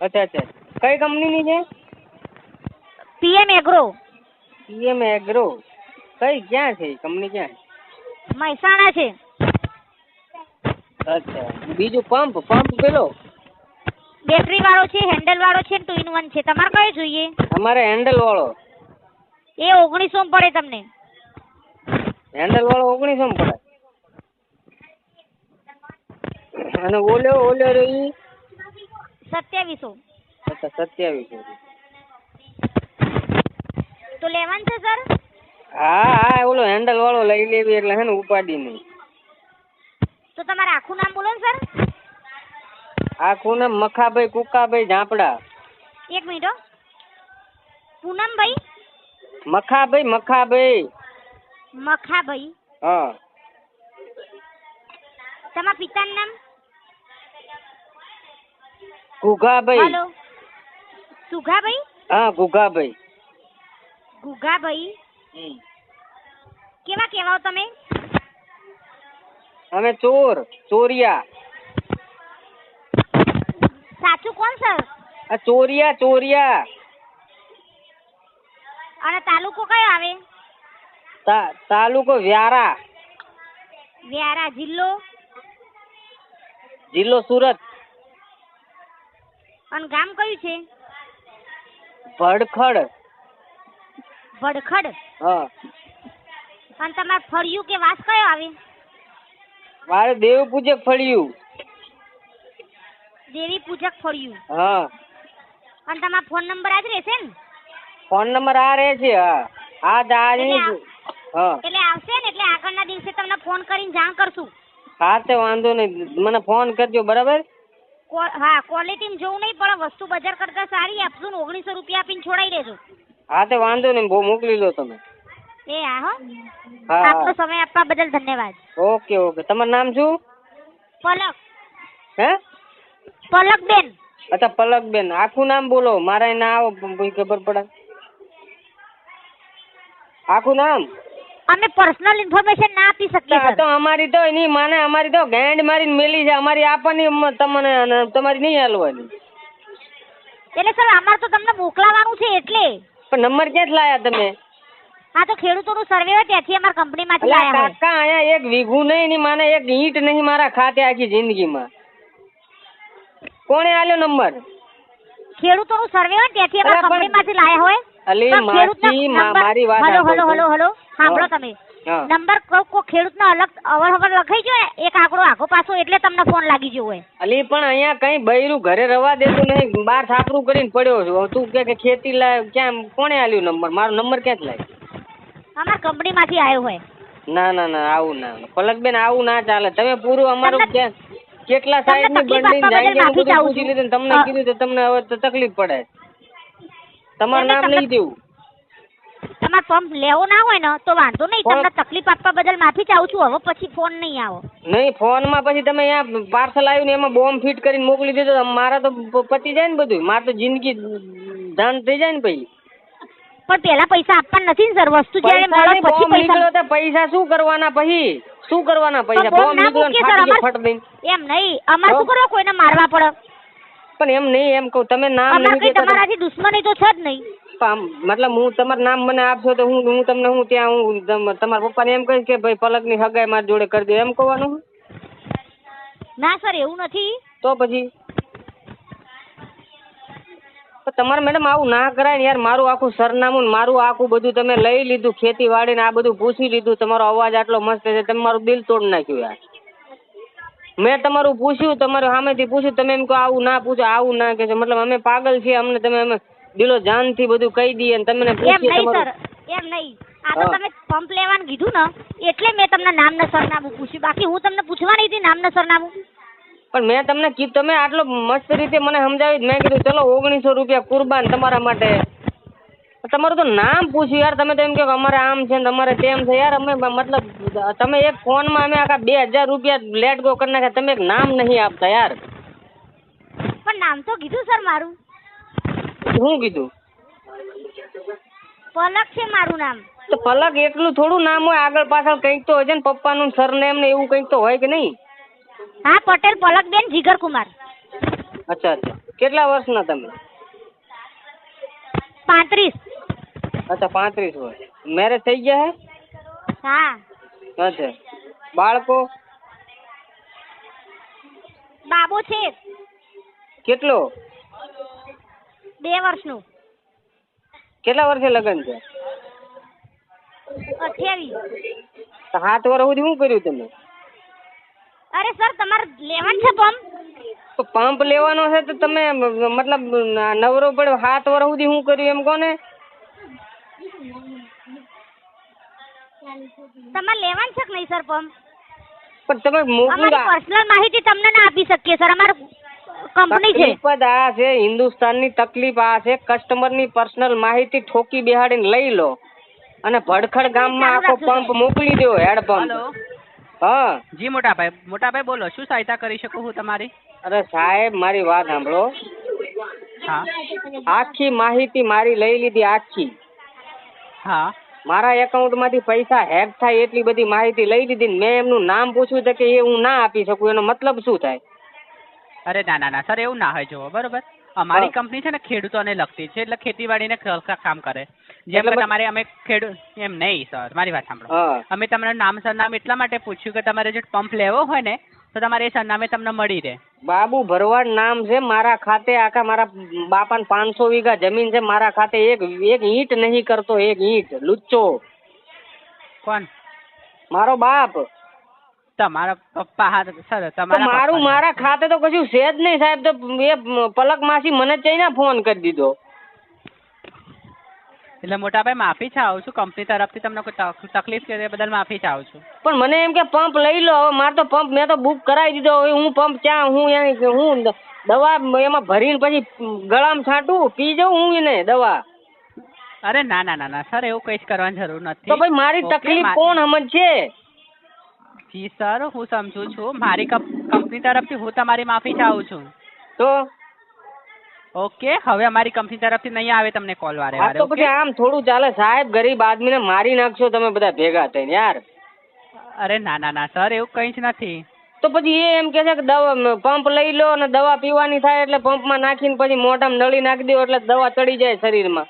અચ્છા અચ્છા. કઈ કંપનીની છે? પીએમ એગ્રો. પીએમ એગ્રો. કઈ ક્યાં છે? કંપની ક્યાં? મહેસાણા છે. અચ્છા. બીજું પંપ પંપ પેલો? બેટરી વાળો છે હેન્ડલ વાળો છે ટુ ઇન વન છે. તમારે કયો જોઈએ? અમારે હેન્ડલ વાળો એ ઓગણીસો માં પડે તમને. હેન્ડલ વાળો ઓગણીસો માં પડે. અને ઓલ્યો ઓલ્યો રહ્યો. ઈ સત્યાવીસો. અચ્છા સત્યાવીસો તો લેવાનું છે સર? હા હા ઓલો હેન્ડલ વાળો લઈ લેવી એટલે હે ને ઉપાડી નહીં તો તમારે આખું નામ બોલો ને સર. આખું નામ મખાભાઈ કુકાભાઈ ઝાપડા. એક મિનિટ હો. પૂનમભાઈ? મખાભાઈ મખાભાઈ. મખાભાઈ. હા. તમારા પિતાનું નામ? ગુગાભાઈ. હેલો. સુઘાભાઈ હા ગુગાભાઈ. ગુગાભાઈ? કેવા કેવાઓ તમે? અમે ચોર ચોરિયા. સાચું કોણ સર? આ ચોરિયા ચોરિયા. અને તાલુકો કયો આવે? તા- તાલુકો વ્યારા. વ્યારા જિલ્લો? જિલ્લો સુરત. અને ગામ કયું છે? ભડખડ. ભડખડ? હા. અને તમારે ફળિયું કે વાસ કયો આવે? મારે દેવ પૂજક ફળ્યું. દેવી પૂજક ફળિયું. હા. અને તમારો ફોન નંબર આજ રહેશે ને? ફોન નંબર આ રહે છે હા. આ જ આ એટલે નહીં. હા. એટલે આવશે ને એટલે આગળના દિવસે તમને ફોન કરીને જાણ કરશું. હા તે વાંધો નહીં. મને ફોન કરજો બરાબર? હા ક્વોલિટી જોવું નહીં પણ વસ્તુ બજાર કરતા સારી આપશું ને ઓગણીસો રૂપિયા આપીને છોડાવી દેજો. હા તે વાંધો નહીં બહુ મોકલી લો તમે. એ હા. હો હા. આપનો સમય આપવા બદલ ધન્યવાદ. Okay okay. તમારું નામ શું? પલક. હે? પલકબેન. અચ્છા પલકબેન. આખું નામ બોલો. મારા ના આવો ખબર પડે? આખું નામ? અમે પર્સનલ ઇન્ફોર્મેશન ના આપી શકીએ સર તો અમારી તો એની માને અમારી તો ગેંડ મારીને મેલી છે. અમારી આપવાની તમને તમારી નહીં હાલવાની. એટલે સર અમારે તો તમને મોકલાવાનું છે એટલે. પણ નંબર ક્યાંથી લાયા તમે? હા તો ખેડૂતોનું સર્વે હોય ત્યાંથી અમારા કંપનીમાંથી લાયા હોય. કાકા અહીંયા એક વીઘું નહીં ની માને એક ઈંટ નહીં મારા ખાતે આખી જિંદગીમાં. કોણે આલ્યો નંબર? ખેડૂતોનું સર્વે હોય ત્યાંથી અમારા કંપનીમાંથી લાયા હોય. અલી માસી, મારી વાત હેલો હલો હલો. સાંભળો. તમે. નંબર કોઈ કોઈ ખેડૂતનો અલગ અવર હવર લખાઈ ગયો એક આંકડો આખો પાછો એટલે તમને ફોન લાગી ગયો હોય. અલી પણ અહીંયા કઈ બૈરું ઘરે રવા દેતું નહીં. બાર છાપરું કરીને પડ્યો છું. તું કે કે ખેતી લાય ક્યાં કોણે આલ્યું નંબર? મારો નંબર ક્યાંથી લાય? અમાર કંપની માંથી આવ્યો હોય. ના ના ના આવું ના પલકબેન આવું ના ચાલે. તમે પૂરું અમારું ક્યાં? કેટલા સાઈડની બંડી જાય પૂછી લીધું તમને કીધું તો તમને હવે તકલીફ પડે. તમારું નામ નહીં દેવું તમારે પંપ લેવો ના હોય ને તો વાંધો નહીં તમને તકલીફ આપવા બદલ માફી ચાહું છું હવે પછી ફોન નહીં આવો. નહીં ફોનમાં પછી તમે અહીંયા પાર્સલ આવ્યું ને એમાં બોમ્બ ફિટ કરીને મોકલી દીધો મારા તો પતી જાય ને બધું. મારે તો જિંદગી ધન થઈ જાય ને પછી. પણ પેલા પૈસા આપવાના નથી ને સર વસ્તુ જ્યારે પૈસા મળે પછી પૈસા પૈસા શું કરવાના પછી? શું કરવાના પૈસા બોમ્બ નીકળ્યો ને ફાટી દઈને. એમ નહીં અમારે? શું કરવા કોઈને મારવા પડે. પણ એમ નહીં એમ કહું તમે નામ નહીં તમારાથી દુશ્મની તો છે જ નહીં આમ મતલબ હું તમારું નામ મને આપશો તો હું હું તમને હું ત્યાં હું તમારા પપ્પાને એમ કહીશ કે ભાઈ પલકની હગાઈ મારી જોડે કરી દે એમ કહેવાનું ના સર એવું નથી. તો પછી? તમારે મેડમ આવું ના કરાય ને યાર મારું આખું સરનામું ને મારું આખું બધું તમે લઈ લીધું ખેતીવાડી ને આ બધું પૂછી લીધું તમારો અવાજ આટલો મસ્ત છે તમે મારું દિલ તોડી નાખ્યું યાર. મેં તમારું પૂછ્યું તમારું સામેથી પૂછ્યું તમે એમ કહો આવું ના પૂછો આવું ના કે મતલબ અમે પાગલ છીએ અમને તમે અમે દિલો જાનથી બધું કહી દઈએ અને તમને પૂછીએ તમારું. એમ નહીં. આ તો તમે પંપ લેવાનું કીધું ને એટલે મેં તમને નામ ને સરનામું પૂછ્યું. બાકી હું તમને પૂછવાની હતી નામ ને સરનામું. પણ મેં તમને કીધું તમે આટલો મસ્ત રીતે મને સમજાવી મેં કીધું ચલો ઓગણીસો રૂપિયા કુરબાન તમારા માટે. તમારું તો નામ પૂછ્યું યાર તમે તો એમ કહો કે અમારે આમ છે ને અમારે તેમ છે. યાર અમે મતલબ તમે એક ફોનમાં અમે આખા બે હજાર રૂપિયા લેટ ગો કરી નાખ્યા. તમે એક નામ નહીં આપતા યાર. પણ નામ તો કીધું સર મારું. શું કીધું? પલક છે મારું નામ. તો પલક એટલું થોડું નામ હોય આગળ પાછળ કંઈક તો હોય છે ને પપ્પાનું સરનેમ ને એવું કંઈક તો હોય કે નહીં? હા પટેલ પલકબેન જીગરકુમાર. અચ્છા અચ્છા. કેટલા વર્ષના તમે? પાંત્રીસ. અચ્છા પાંત્રીસ વર્ષ. મેરેજ થઈ ગયા હા. અચ્છા. બાળકો? બાબો છે. કેટલો? બે વર્ષનું. કેટલા વર્ષે લગ્ન છે? અઠ્યાવીસ. સાત વર્ષ સુધી શું કર્યું તમે? અરે સર તમારે લેવાનું છે પંપ? પંપ લેવાનો છે તો તમે મતલબ નવરો પડે સાત વર્ષ સુધી શું કર્યું એમ કોને? તમારે લેવાનું છે કે નહીં સર પંપ? પણ તમે મોકલું પર્સનલ માહિતી તમને ના આપી શકીએ સર. અમારું કંપની છે? તકલીફ આ છે હિન્દુસ્તાનની તકલીફ આ છે. કસ્ટમરની પર્સનલ માહિતી ઠોકી બેહાડીને લઈ લો. અને ભડખડ ગામમાં આખો પંપ મોકલી દો હેડ પંપ હા. જી મોટાભાઈ. મોટાભાઈ બોલો શું સહાયતા કરી શકું હું તમારી? અરે સાહેબ મારી વાત સાંભળો. હા. આખી માહિતી મારી લઈ લીધી આખી. હા. મારા એકાઉન્ટમાંથી પૈસા હેક થાય એટલી બધી માહિતી લઈ લીધી મેં એમનું નામ પૂછ્યું છે કે એ હું ના આપી શકું. એનો મતલબ શું થાય? અરે ના ના ના સર એવું ના હોય જુઓ બરોબર? અમારી કંપની છે ને ખેડૂતોને લગતી છે એટલે ખેતીવાડીને કામ કરે. જેમ કે તમારે અમે ખેડૂત એમ નહીં સર મારી વાત સાંભળો. અમે તમને નામ સરનામ એટલા માટે પૂછ્યું કે તમારે જો પંપ લેવો હોય ને તો તમારે એ સરનામે તમને મળી રહે. બાબુ ભરવાડ નામ છે મારા ખાતે આખા મારા બાપાને પાંચસો વીઘા જમીન છે મારા ખાતે એક એક ઈંટ નહીં કરતો એક ઈંટ લુચ્ચો. કોણ? મારો બાપ. તમારા પપ્પા હા સર તમારા મારું મારા ખાતે તો કશું છે જ નહીં સાહેબ તો એ પલક માસી મને જ જઈને ફોન કરી દીધો. એટલે મોટાભાઈ માફી ચાહું છું કંપની તરફથી તમને કોઈ તકલીફ કે બદલ માફી ચાહું છું. પણ મને એમ કે પંપ લઈ લો હવે મારે તો પંપ મેં તો બુક કરાવી દીધો હવે હું પંપ ક્યાં હું એની હું દવા એમાં ભરીને પછી ગળામાં છાંટું પી જાઉં હું એને દવા. અરે ના ના ના સર એવું કઈ જ કરવાની જરૂર નથી. તો ભાઈ મારી તકલીફ કોણ કોણ સમજશે જી સર હું સમજુ છું. મારી કપ- કંપની તરફથી હું તમારી માફી ચાહું છું. તો? ઓકે હવે અમારી કંપની તરફથી નહીં આવે તમને કોલ વારે વારે તો પછી આમ થોડું ચાલે. સાહેબ ગરીબ આદમીને મારી નાખશો તમે બધા ભેગા થઈને યાર. અરે ના ના ના સર એવું કંઈ જ નથી. તો પછી એ એમ કે છે કે દવા પંપ લઈ લો અને દવા પીવાની થાય એટલે પંપમાં નાખીને પછી મોઢામાં નળી નાખી દો એટલે દવા ચડી જાય શરીરમાં.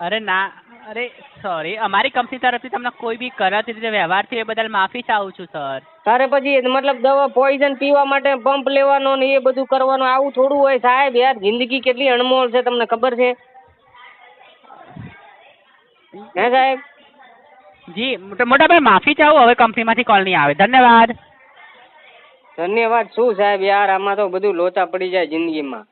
અરે ના અરે સોરી અમારી કંપની તરફથી તમને કોઈ બી કરાતી રીતે વ્યવહાર થયો એ બદલ માફી ચાહું છું સર તારે પછી મતલબ દવા પોઈઝન પીવા માટે પંપ લેવાનો ને એ બધું કરવાનું આવું થોડું હોય સાહેબ યાર જિંદગી કેટલી અણમોલ છે તમને ખબર છે? હે સાહેબ? જી મોટા મોટાભાઈ માફી ચાહું હવે કંપનીમાંથી કોલ નહીં આવે. ધન્યવાદ. ધન્યવાદ. શું સાહેબ યાર આમાં તો બધું લોચા પડી જાય જિંદગીમાં.